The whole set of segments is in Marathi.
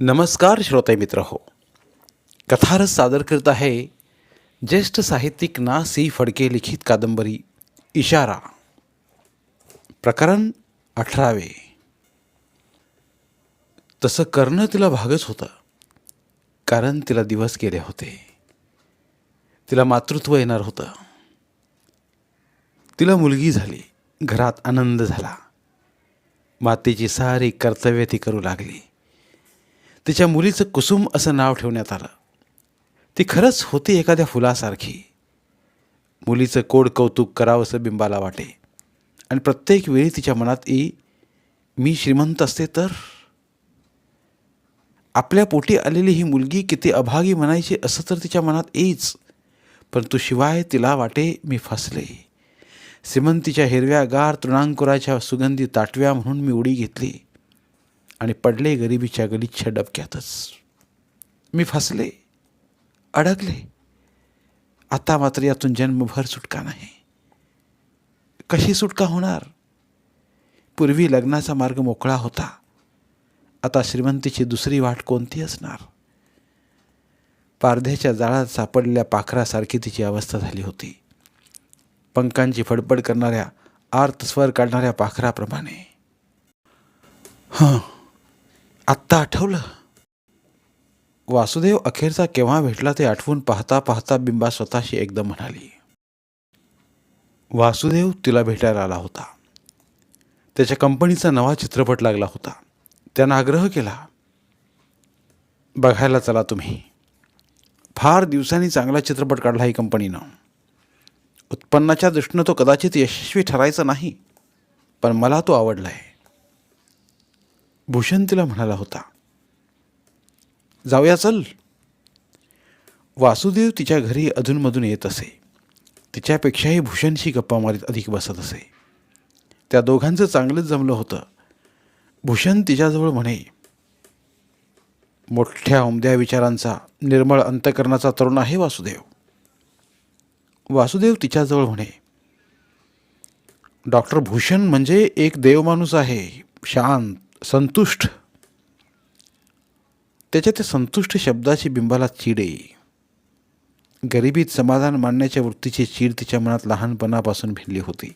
नमस्कार श्रोते मित्र हो. कथारस सादर करत आहे ज्येष्ठ साहित्यिक ना सी फडके लिखित कादंबरी इशारा. प्रकरण अठरावे. तसं करणं तिला भागच होतं कारण तिला दिवस गेले होते. तिला मातृत्व येणार होतं. तिला मुलगी झाली घरात आनंद झाला. मातेची सारी कर्तव्य ती करू लागली. तिच्या मुलीचं कुसुम असं नाव ठेवण्यात आलं. ती खरंच होती एखाद्या फुलासारखी. मुलीचं कोड कौतुक करावंसं बिंबाला वाटे. आणि प्रत्येक वेळी तिच्या मनात येई मी श्रीमंत असते तर? आपल्या पोटी आलेली ही मुलगी किती अभागी म्हणायची असं तर तिच्या मनात येईच परंतु शिवाय तिला वाटे मी फसले. श्रीमंतीच्या हिरव्या गार तृणांकुराच्या सुगंधी ताटव्या म्हणून मी उडी घेतली. आणि पडले गरिबीच्या गलिच्छ डबक्यातच मी फसले अडकले. आता मात्र यातून जन्मभर सुटका नाही. कशी सुटका होणार? पूर्वी लग्नाचा मार्ग मोकळा होता. आता श्रीमंतीची दुसरी वाट कोणती असणार? पारध्याच्या जाळात सापडलेल्या पाखरासारखी तिची अवस्था झाली होती. पंखांची फडफड करणाऱ्या आर्त स्वर काढणाऱ्या पाखराप्रमाणे. हां. आत्ता आठवलं. वासुदेव अखेरचा केव्हा भेटला ते आठवून पाहता पाहता बिंबा स्वतःशी एकदम म्हणाली. वासुदेव तिला भेटायला आला होता. त्याच्या कंपनीचा नवा चित्रपट लागला होता. त्यानं आग्रह केला बघायला चला तुम्ही. फार दिवसांनी चांगला चित्रपट काढला ही कंपनीनं. उत्पन्नाच्या दृष्टीनं तो कदाचित यशस्वी ठरायचा नाही पण मला तो आवडला आहे भूषण तिला म्हणाला होता जाऊया चल. वासुदेव तिच्या घरी अधूनमधून येत असे. तिच्यापेक्षाही भूषणशी गप्पा मारीत अधिक बसत असे. त्या दोघांचं चांगलंच जमलं होतं. भूषण तिच्याजवळ म्हणे मोठ्या उमद्या विचारांचा निर्मळ अंतकरणाचा तरुण आहे वासुदेव. वासुदेव तिच्याजवळ म्हणे डॉक्टर भूषण म्हणजे एक देवमाणूस आहे शांत संतुष्ट. त्याच्या त्या संतुष्ट शब्दाची बिंबाला चीड येई. गरिबीत समाधान मानण्याच्या वृत्तीची चीड तिच्या मनात लहानपणापासून भिनली होती.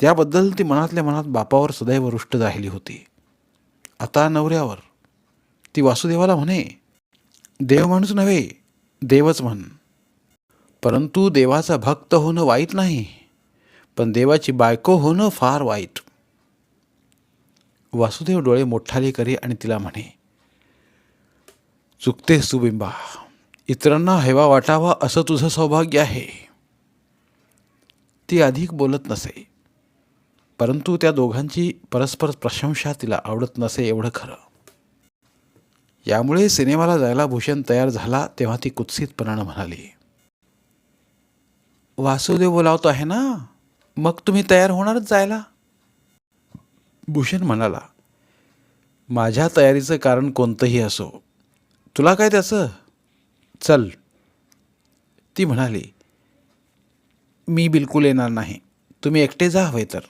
त्याबद्दल ती मनातल्या मनात बापावर सदैव रुष्ट राहिली होती. आता नवऱ्यावर. ती वासुदेवाला म्हणे देव माणूस नव्हे देवच म्हण. परंतु देवाचा भक्त होणं वाईट नाही. पण देवाची बायको होणं फार वाईट. वासुदेव डोळे मोठाले करे आणि तिला म्हणे चुकते सुबिंबा इतरांना हेवा वाटावा असं तुझं सौभाग्य आहे. ती अधिक बोलत नसे परंतु त्या दोघांची परस्पर प्रशंसा तिला आवडत नसे एवढं खरं. यामुळे सिनेमाला जायला भूषण तयार झाला तेव्हा ती कुत्सितपणानं म्हणाली वासुदेव बोलावतो आहे ना? मग तुम्ही तयार होणारच जायला. भूषण म्हणाला माझ्या तयारीचं कारण कोणतंही असो तुला काय त्याचं? चल. ती म्हणाली मी बिलकुल येणार नाही. तुम्ही एकटे जा हवे तर.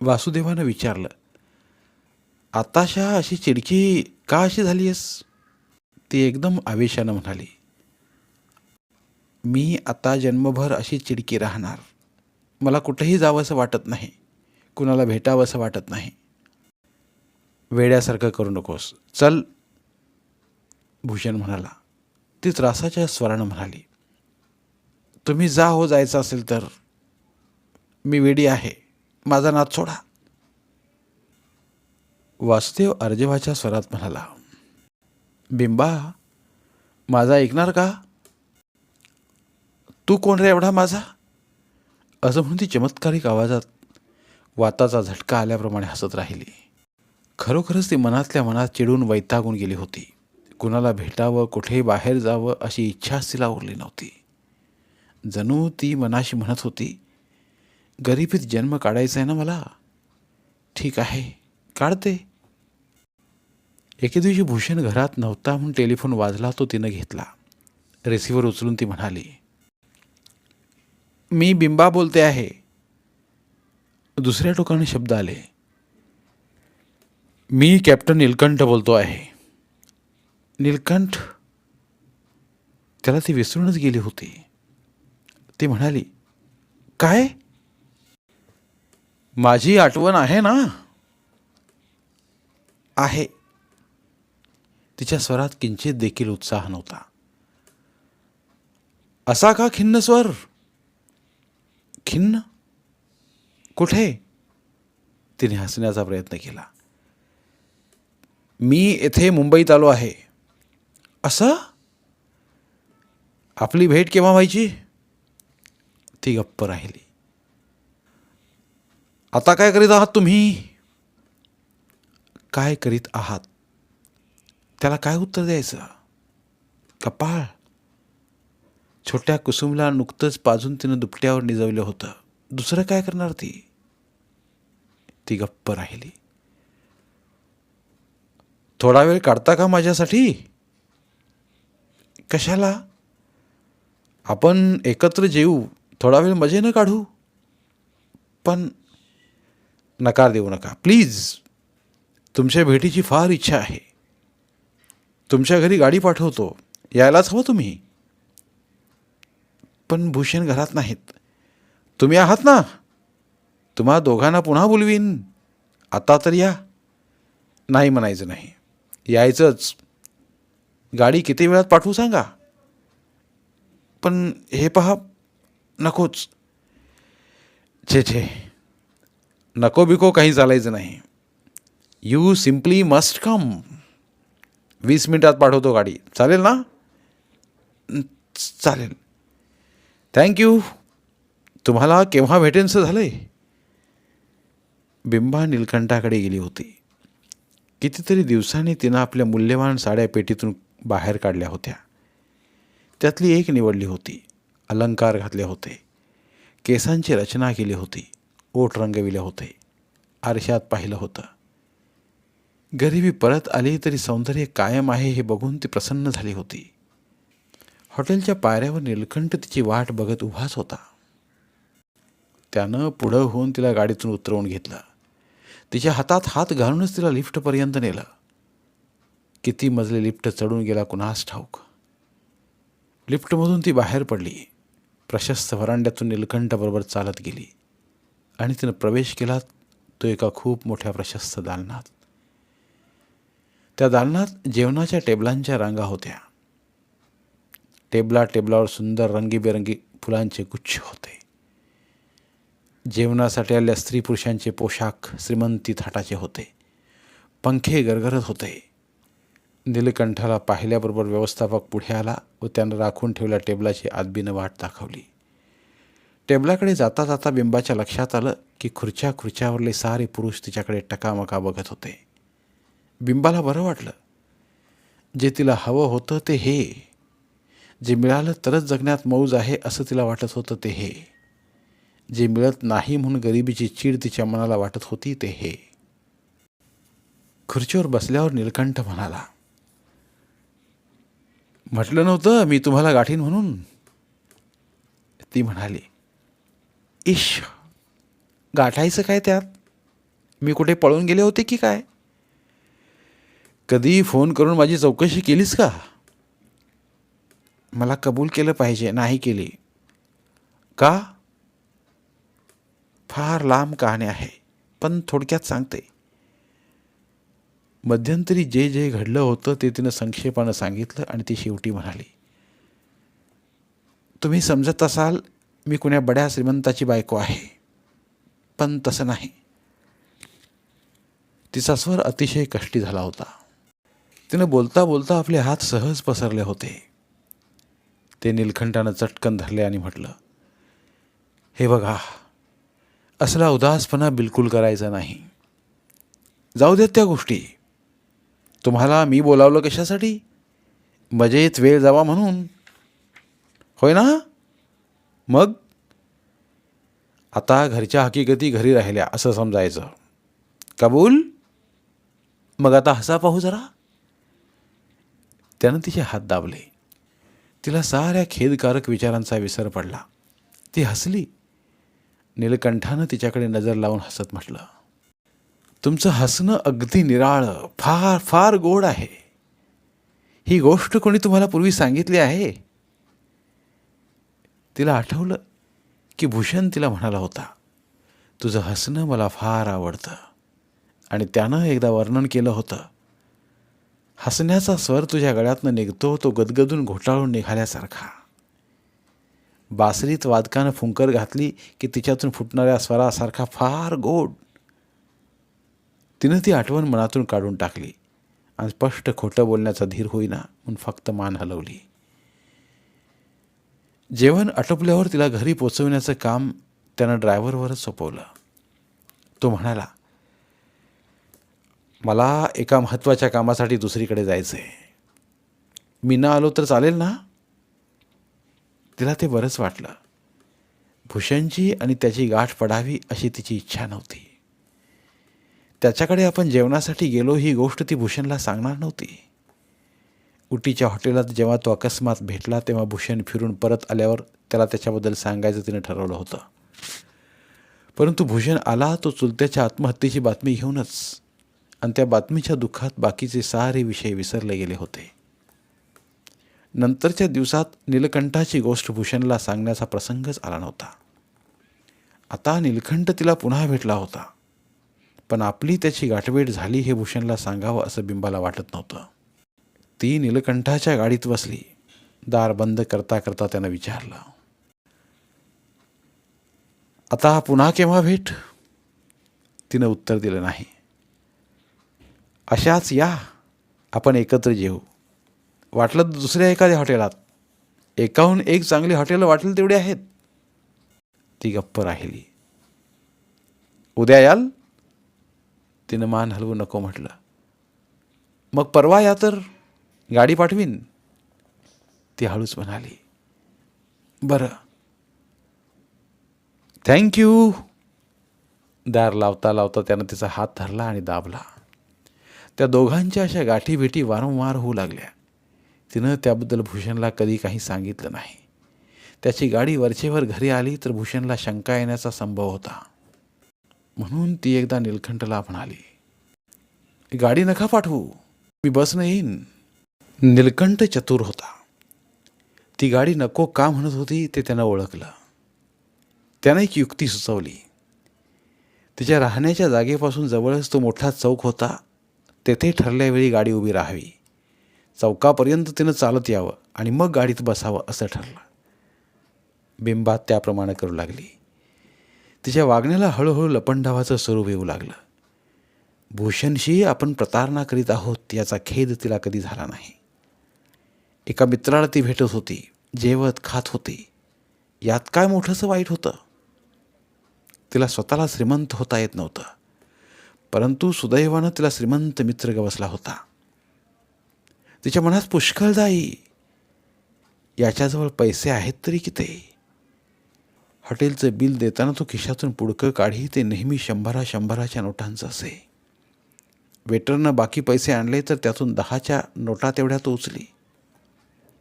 वासुदेवानं विचारलं आताशा अशी चिडकी का अशी झाली आहेस ती एकदम आवेशानं म्हणाली मी आता जन्मभर अशी चिडकी राहणार. मला कुठेही जावंसं वाटत नाही. कुणाला भेटावंसं वाटत नाही. वेड्यासारखं करू नकोस. चल भूषण म्हणाला. ती त्रासाच्या स्वरानं म्हणाली तुम्ही जा हो जायचं असेल तर. मी वेडी आहे. माझा नाद सोडा. वासुदेव अर्जवाच्या स्वरात म्हणाला बिंबा माझा ऐकणार का? तू कोण रे एवढा माझा? असं म्हणून ती चमत्कारिक आवाजात वाताचा झटका आल्याप्रमाणे हसत राहिली. खरोखरच ती मनातल्या मनात चिडून वैतागून गेली होती. कुणाला भेटावं कुठेही बाहेर जावं अशी इच्छाच तिला उरली नव्हती. जणू ती मनाशी म्हणत होती गरिबीत जन्म काढायचा आहे ना मला? ठीक आहे काढते. एके दिवशी भूषण घरात नव्हता म्हणून टेलिफोन वाजला तो तिनं घेतला. रिसिव्हर उचलून ती म्हणाली मी बिंबा बोलते आहे. दुसऱ्या टोकाने शब्द आले. मी कॅप्टन नीलकंठ बोलतो आहे. नीलकंठ त्याला ती विसरूनच गेली होती. ती म्हणाली काय? माझी आठवण आहे ना? आहे. तिच्या स्वरात किंचित देखील उत्साह नव्हता. असा का खिन्न स्वर? खिन्न? कुठे? तिने हसण्याचा प्रयत्न केला. मी येथे मुंबईत आलो आहे. असं? आपली भेट केव्हा व्हायची? ती गप्प राहिली. आता काय करीत आहात तुम्ही? काय करीत आहात? त्याला काय उत्तर द्यायचं? कपाळ. छोट्या कुसुमला नुकतंच पाजून तिनं दुपट्यावर निजवलं होतं. दुसरं काय करणार ती? ती गप्प राहिली. थोडा वेळ काढता का माझ्यासाठी? कशाला? आपण एकत्र जेऊ थोडा वेळ मजेनं काढू. पण नकार देऊ नका. प्लीज तुमच्या भेटीची फार इच्छा आहे. तुमच्या घरी गाडी पाठवतो. यायलाच हवं तुम्ही. पण भूषण घरात नाहीत. तुम्ही आहात ना? तुम्हा दोघांना पुन्हा बोलवीन. आता तर या. नाही म्हणायचं नाही. यायचंच. गाडी किती वेळात पाठवू सांगा? पण हे पहा नकोच. छे छे. नको बिको काही चालायचं नाही. यू सिम्पली मस्ट कम वीस मिनिटात पाठवतो गाडी. चालेल ना? चालेल. थँक्यू तुम्हाला केव्हा भेटेनसं झालं आहे बिंबा नीलकंठाकडे गेली होती. कितीतरी दिवसांनी तिनं आपल्या मूल्यवान साड्या पेटीतून बाहेर काढल्या होत्या. त्यातली एक निवडली होती. अलंकार घातले होते. केसांची रचना केली होती. ओठ रंगविले होते. आरशात पाहिलं होतं. गरिबी परत आली तरी सौंदर्य कायम आहे हे बघून ती प्रसन्न झाली होती. हॉटेलच्या पायऱ्यावर नीलकंठ तिची वाट बघत उभाच होता. त्यानं पुढं होऊन तिला गाडीतून उतरवून घेतलं. तिच्या हातात हात घालूनच तिला लिफ्टपर्यंत नेलं. किती मजले लिफ्ट चढून गेला कुणास ठाऊक. लिफ्टमधून ती बाहेर पडली. प्रशस्त व्हरांड्यातून निलकंठबरोबर चालत गेली. आणि तिनं प्रवेश केला तो एका खूप मोठ्या प्रशस्त दालनात. त्या दालनात जेवणाच्या टेबलांच्या रांगा होत्या. टेबला टेबलावर सुंदर रंगीबेरंगी फुलांचे गुच्छ होते. जेवणासाठी आलेल्या स्त्री पुरुषांचे पोशाख श्रीमंती थाटाचे होते. पंखे गरगरत होते. नीलकंठाला पाहिल्याबरोबर व्यवस्थापक पुढे आला व त्यानं राखून ठेवल्या टेबलाची आदबीनं वाट दाखवली. टेबलाकडे जाता जाता बिंबाच्या लक्षात आलं की खुर्च्या खुर्च्यावरले सारे पुरुष तिच्याकडे टकामका बघत होते. बिंबाला बरं वाटलं. जे तिला हवं होतं ते हे. जे मिळालं तरच जगण्यात मौज आहे असं तिला वाटत होतं ते हे. जे मिळत नाही म्हणून गरिबीची चीड तिच्या मनाला वाटत होती ते हे. खुर्चीवर बसल्यावर नीलकंठ म्हणाला म्हटलं नव्हतं मी तुम्हाला गाठीन म्हणून. ती म्हणाली इश गाठायचं काय त्यात? मी कुठे पळून गेले होते की काय? कधी फोन करून माझी चौकशी केलीस का? मला कबूल केलं पाहिजे नाही केली. का? फार लांब कहाणी आहे पण थोडक्यात सांगते. मध्यंतरी जे जे घडलं होतं ते तिनं संक्षेपानं सांगितलं आणि ती शेवटी म्हणाली तुम्ही समजत असाल मी कुण्या बड्या श्रीमंताची बायको आहे पण तसं नाही. तिचा स्वर अतिशय कष्टी झाला होता. तिनं बोलता बोलता आपले हात सहज पसरले होते. ते नीलकंठानं चटकन धरले आणि म्हटलं हे बघा असला उदासपणा बिलकुल करायचा नाही. जाऊ देत त्या गोष्टी. तुम्हाला मी बोलावलं कशासाठी? मजेत वेळ जावा म्हणून. होय ना? मग? आता घरच्या हकीकती घरी राहिल्या असं समजायचं. कबूल? मग आता हसा पाहू जरा. त्यानं तिचे हात दाबले. तिला साऱ्या खेदकारक विचारांचा विसर पडला. ती हसली. नीलकंठानं तिच्याकडे नजर लावून हसत म्हटलं तुमचं हसणं अगदी निराळं फार फार गोड आहे. ही गोष्ट कोणी तुम्हाला पूर्वी सांगितली आहे? तिला आठवलं की भूषण तिला म्हणाला होता तुझं हसणं मला फार आवडतं. आणि त्यानं एकदा वर्णन केलं होतं हसण्याचा स्वर तुझ्या गळ्यातनं निघतो तो गदगदून घोटाळून निघाल्यासारखा. बासरीत वादकानं फुंकर घातली की तिच्यातून फुटणाऱ्या स्वरासारखा फार गोड. तिनं ती आठवण मनातून काढून टाकली आणि स्पष्ट खोटं बोलण्याचा धीर होईना म्हणून फक्त मान हलवली. जेवण आटोपल्यावर तिला घरी पोचवण्याचं काम त्यानं ड्रायव्हरवरच सोपवलं. तो म्हणाला मला एका महत्त्वाच्या कामासाठी दुसरीकडे जायचं आहे मी ना आलो तर चालेल ना? तिला ते बरंच वाटलं. भूषणची आणि त्याची गाठ पडावी अशी तिची इच्छा नव्हती. त्याच्याकडे आपण जेवणासाठी गेलो ही गोष्ट ती भूषणला सांगणार नव्हती. उटीच्या हॉटेलात जेव्हा तो अकस्मात भेटला तेव्हा भूषण फिरून परत आल्यावर त्याला त्याच्याबद्दल सांगायचं तिने ठरवलं होतं. परंतु भूषण आला तो चुलत्याच्या आत्महत्येची बातमी घेऊनच आणि त्या बातमीच्या दुःखात बाकीचे सारे विषय विसरले गेले होते. नंतरच्या दिवसात नीलकंठाची गोष्ट भूषणला सांगण्याचा प्रसंगच आला नव्हता. आता नीलकंठ तिला पुन्हा भेटला होता. पण आपली त्याची गाठभेट झाली हे भूषणला सांगावं असं बिंबाला वाटत नव्हतं. ती नीलकंठाच्या गाडीत बसली. दार बंद करता करता त्यानं विचारलं. आता पुन्हा केव्हा भेट? तिनं उत्तर दिलं नाही. अशाच या. आपण एकत्र जेऊ. वाटलं तर दुसऱ्या एखाद्या हॉटेलात. एकाहून एक चांगली हॉटेल वाटेल तेवढी आहेत. ती गप्प राहिली. उद्या याल? तिनं मान हलवू नको म्हटलं. मग परवा या तर गाडी पाठवीन. ती हळूच म्हणाली. बरं. थँक्यू दार लावता लावता त्यानं तिचा हात धरला आणि दाबला. त्या दोघांच्या अशा गाठीभेटी वारंवार होऊ लागल्या. तिनं त्याबद्दल भूषणला कधी काही सांगितलं नाही. त्याची गाडी वरचेवर घरी आली तर भूषणला शंका येण्याचा संभव होता. म्हणून ती एकदा निलखंठला म्हणाली गाडी नका पाठवू मी बसनं येईन. निलकंठ चतुर होता. ती गाडी नको का म्हणत होती ते त्यानं ओळखलं. त्यानं एक युक्ती सुचवली. तिच्या राहण्याच्या जागेपासून जवळच तो मोठा चौक होता. तेथे ठरल्यावेळी गाडी उभी राहावी. चौकापर्यंत तिनं चालत यावं आणि मग गाडीत बसावं असं ठरलं. बिंबात त्याप्रमाणे करू लागली. तिच्या वागण्याला हळूहळू लपंडावाचं स्वरूप येऊ लागलं. भूषणशी आपण प्रतारणा करीत आहोत याचा खेद तिला कधी झाला नाही. एका मित्राला ती भेटत होती जेवत खात होती. यात काय मोठंसं वाईट होतं? तिला स्वतःला श्रीमंत होता येत नव्हतं. परंतु सुदैवानं तिला श्रीमंत मित्र गवसला होता. तिच्या मनात पुष्कळ जाई. याच्याजवळ पैसे आहेत तरी किती? हॉटेलचं बिल देताना तो खिशातून पुडकं काढी ते नेहमी शंभरा शंभराच्या नोटांचं असे. वेटरनं बाकी पैसे आणले तर त्यातून दहाच्या नोटा तेवढ्या तो उचली.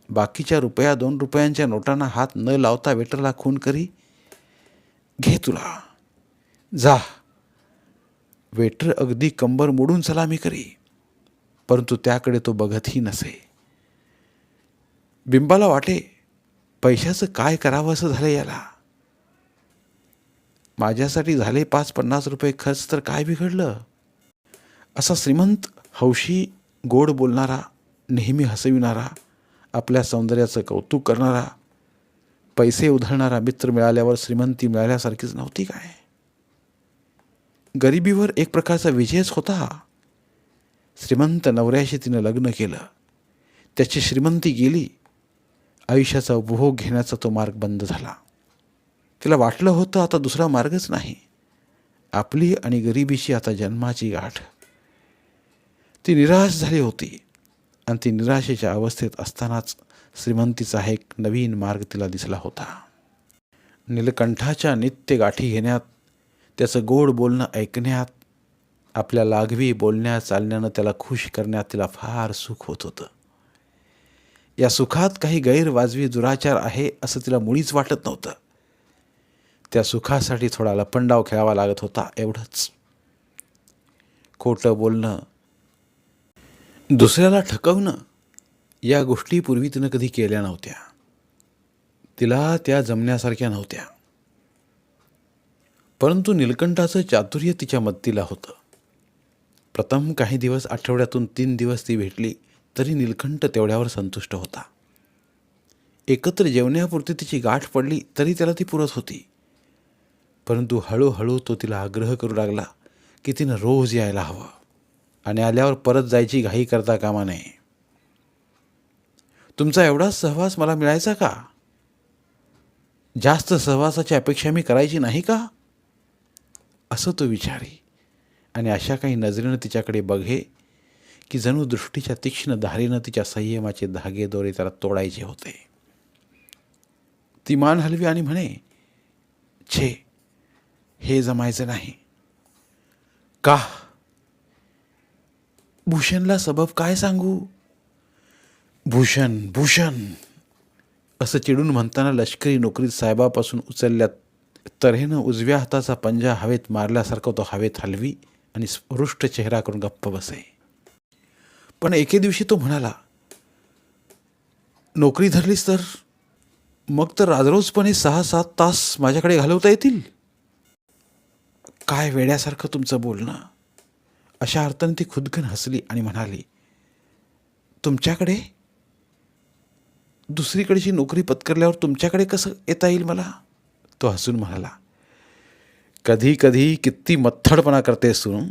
बाकीच्या रुपया दोन रुपयांच्या नोटांना हात न लावता वेटरला खून करी. घे तुला. जा. वेटर अगदी कंबर मोडून सलामी करी. परंतु त्याकडे तो बघतही नसे. बिंबाला वाटे पैशाचं काय करावं असं झालं याला? माझ्यासाठी झाले पाच पन्नास रुपये खर्च तर काय बिघडलं? असा श्रीमंत हौशी गोड बोलणारा नेहमी हसविणारा आपल्या सौंदर्याचं कौतुक करणारा पैसे उधळणारा मित्र मिळाल्यावर श्रीमंती मिळाल्यासारखीच नव्हती काय? गरिबीवर एक प्रकारचा विजयच होता. श्रीमंत नवऱ्याशी तिनं लग्न केलं. त्याची श्रीमंती गेली. आयुष्याचा उपभोग घेण्याचा तो मार्ग बंद झाला. तिला वाटलं होतं आता दुसरा मार्गच नाही. आपली आणि गरिबीची आता जन्माची गाठ. ती निराश झाली होती आणि ती निराशेच्या अवस्थेत असतानाच श्रीमंतीचा एक नवीन मार्ग तिला दिसला होता. नीलकंठाच्या नित्य गाठी घेण्यात त्याचं गोड बोलणं ऐकण्यात आपल्या लाघवी बोलण्या चालण्यानं त्याला खुश करण्यात तिला फार सुख होत होतं. या सुखात काही गैरवाजवी दुराचार आहे असं तिला मुळीच वाटत नव्हतं. त्या सुखासाठी थोडा लपंडाव खेळावा लागत होता एवढंच. खोटं बोलणं दुसऱ्याला ठकवणं या गोष्टी पूर्वी तिनं कधी केल्या नव्हत्या. तिला त्या जमण्यासारख्या नव्हत्या. परंतु निलकंठाचं चातुर्य तिच्या मदतीला होतं. प्रथम काही दिवस आठवड्यातून तीन दिवस ती भेटली तरी निलकंठ तेवढ्यावर संतुष्ट होता. एकत्र जेवण्यापुरती तिची गाठ पडली तरी त्याला ती पुरत होती. परंतु हळूहळू तो तिला आग्रह करू लागला की तिनं रोज यायला हवं आणि आल्यावर परत जायची घाई करता कामा नये. तुमचा एवढाच सहवास मला मिळायचा का? जास्त सहवासाची अपेक्षा मी करायची नाही का? असं तो विचारी. आणि अशा काही नजरेनं तिच्याकडे बघे की जणू दृष्टीच्या तीक्ष्ण धारेनं तिच्या संयमाचे धागे दोरे त्याला तोडायचे होते. ती मान हलवी आणि म्हणे छे हे जमायचं नाही. का? भूषणला सबब काय सांगू? भूषण भूषण. असं चिडून म्हणताना लष्करी नोकरीत साहेबापासून उचलल्या तऱ्हेनं उजव्या हाताचा पंजा हवेत मारल्यासारखं तो हवेत हलवी आणि स्पृष्ट चेहरा करून गप्प बसे. पण एके दिवशी तो म्हणाला नोकरी धरलीस तर मग तर राजरोजपणे सहा सात तास माझ्याकडे घालवता येतील. काय वेड्यासारखं तुमचं बोलणं. अशा अर्थाने ती खुदकन हसली आणि म्हणाली तुमच्याकडे दुसरीकडची नोकरी पत्करल्यावर तुमच्याकडे कसं येता येईल मला? तो हसून म्हणाला कधी कधी किती मथ्थडपणा करतेस तू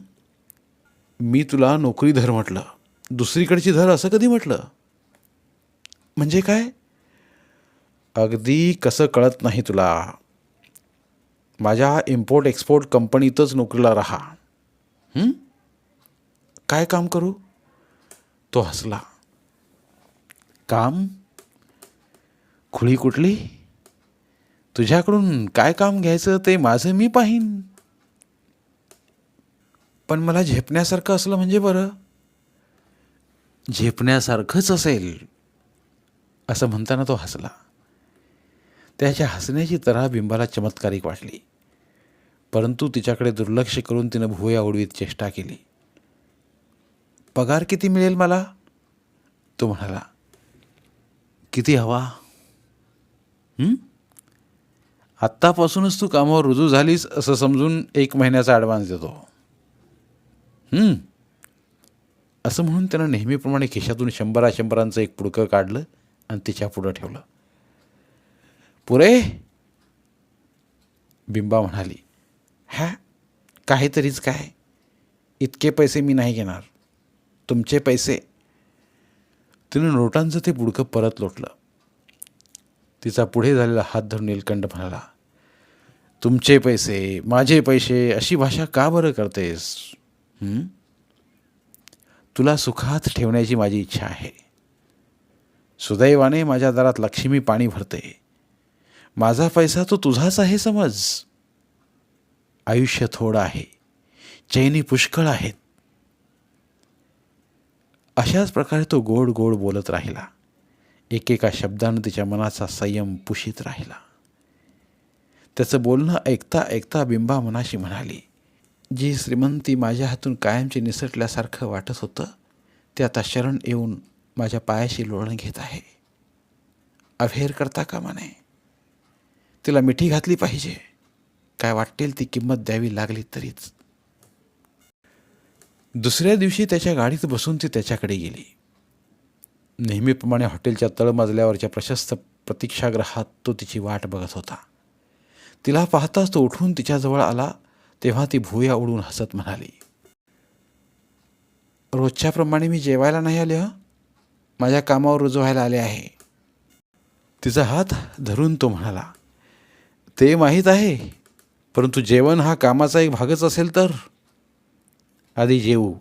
मी तुला नोकरी धर म्हटलं. दुसरीकडची धर असं कधी म्हटलं? म्हणजे काय? अगदी कसं कळत नाही तुला. माझ्या इम्पोर्ट एक्सपोर्ट कंपनीतच नोकरीला राहा. काय काम करू? तो हसला. काम? खुळी कुठली? तुझ्याकडून काय काम घ्यायचं ते माझं मी पाहीन. पण मला झेपण्यासारखं असलं म्हणजे बरं. झेपण्यासारखंच असेल असं म्हणताना तो हसला. त्याच्या हसण्याची तऱ्हा बिंबाला चमत्कारिक वाटली. परंतु तिच्याकडे दुर्लक्ष करून तिनं भुवया उडवीत चेष्टा केली. पगार किती मिळेल मला? तो म्हणाला. किती हवा? हं? आत्तापासूनच तू कामावर रुजू झालीस असं समजून एक महिन्याचा ॲडव्हान्स देतो. असं म्हणून त्यानं नेहमीप्रमाणे खिशातून शंभरा शंभरांचं एक पुडकं काढलं आणि तिच्या पुढं ठेवलं. पुरे बिंबा म्हणाली हॅ काहीतरीच काय? इतके पैसे मी नाही घेणार. तुमचे पैसे. तिनं नोटांचं ते बुडकं परत लोटलं. तिचा पुढे झालेला हात धरून नीलकंठ म्हणाला तुमचे पैसे माझे पैसे अशी भाषा का बरं करतेस? तुला सुखात ठेवण्याची माझी इच्छा आहे. सुदैवाने माझ्या दारात लक्ष्मी पाणी भरते. माझा पैसा तो तुझाच आहे समज. आयुष्य थोडं आहे. चैनी पुष्कळ आहेत. अशाच प्रकारे तो गोड गोड बोलत राहिला. एकेका शब्दानं तिच्या मनाचा संयम पुशीत राहिला. त्याचं बोलणं ऐकता ऐकता बिंबा मनाशी म्हणाली जी श्रीमंती माझ्या हातून कायमची निसटल्यासारखं वाटत होतं ते आता शरण येऊन माझ्या पायाशी लोळण घेत आहे. अभेर करता कामा नये तिला मिठी घातली पाहिजे. काय वाटेल ती किंमत द्यावी लागली तरीच. दुसऱ्या दिवशी त्याच्या गाडीत बसून ती त्याच्याकडे गेली. नेहमीप्रमाणे हॉटेलच्या तळमजल्यावरच्या प्रशस्त प्रतीक्षागृहात तो तिची वाट बघत होता. तिला पाहताच तो उठून तिच्याजवळ आला तेव्हा ती भुया उडून हसत म्हणाली रोजच्याप्रमाणे मी जेवायला नाही आले माझ्या कामावर रुजू व्हायला आले आहे. तिचा हात धरून तो म्हणाला ते माहीत आहे परंतु जेवण हा कामाचा एक भागच असेल तर? आधी जेवू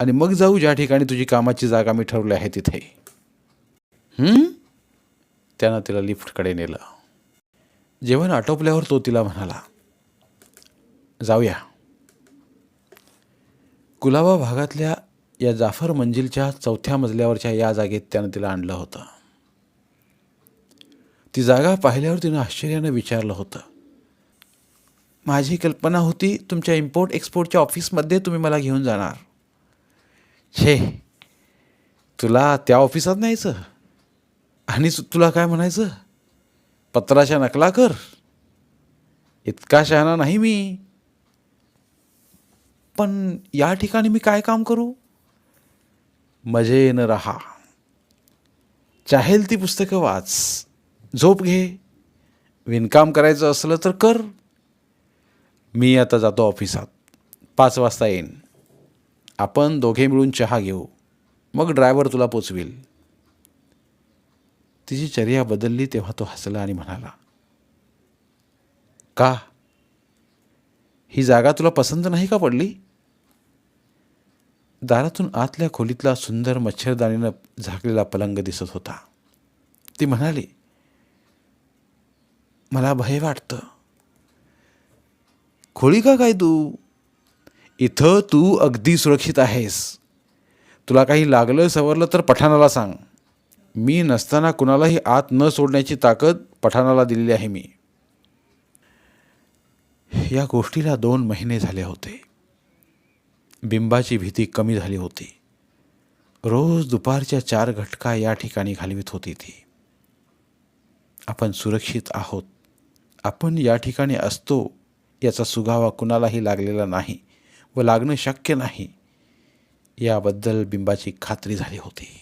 आणि मग जाऊ ज्या ठिकाणी तुझी कामाची जागा मी ठरवली आहे तिथे. त्यानं तिला लिफ्टकडे नेलं. जेवण आटोपल्यावर तो तिला म्हणाला जाऊया. कुलाबा भागातल्या या जाफर मंजिलच्या चौथ्या मजल्यावरच्या या जागेत त्यानं तिला आणलं होतं. ती जागा पाहिल्यावर तिनं आश्चर्यानं विचारलं होतं माझी कल्पना होती तुमच्या इम्पोर्ट एक्सपोर्टच्या ऑफिसमध्ये तुम्ही मला घेऊन जाणार. छे तुला त्या ऑफिसात न्यायचं? आणि तुला काय म्हणायचं? पत्राच्या नकला कर. इतका शहाणा नाही मी. पण या ठिकाणी मी काय काम करू? मजेनं रहा. चाहेल ती पुस्तकं वाच. झोप घे. विणकाम करायचं असलं तर कर. मी आता जातो ऑफिसात. पाच वाजता येईन. आपण दोघे मिळून चहा घेऊ. मग ड्रायव्हर तुला पोचवेल. तिची चर्या बदलली तेव्हा तो हसला आणि म्हणाला का? ही जागा तुला पसंत नाही का पडली? दारातून आतल्या खोलीतला सुंदर मच्छरदाणीनं झाकलेला पलंग दिसत होता. ती म्हणाली मला भय वाटतं. खोळी का काय तू? इथं तू अगदी सुरक्षित आहेस. तुला काही लागलं सवरलं तर पठाणाला सांग. मी नसताना कुणालाही आत न सोडण्याची ताकद पठाणाला दिलेली आहे मी. या गोष्टीला दोन महिने झाले होते. बिंबाची भीती कमी झाली होती. रोज दुपारच्या चार घटका या ठिकाणी घालवित होती ती. आपण सुरक्षित आहोत. आपण या ठिकाणी असतो याचा सुगावा कुणालाही लागलेला नाही व लागणं शक्य नाही. याबद्दल बिंबाची खात्री झाली होती.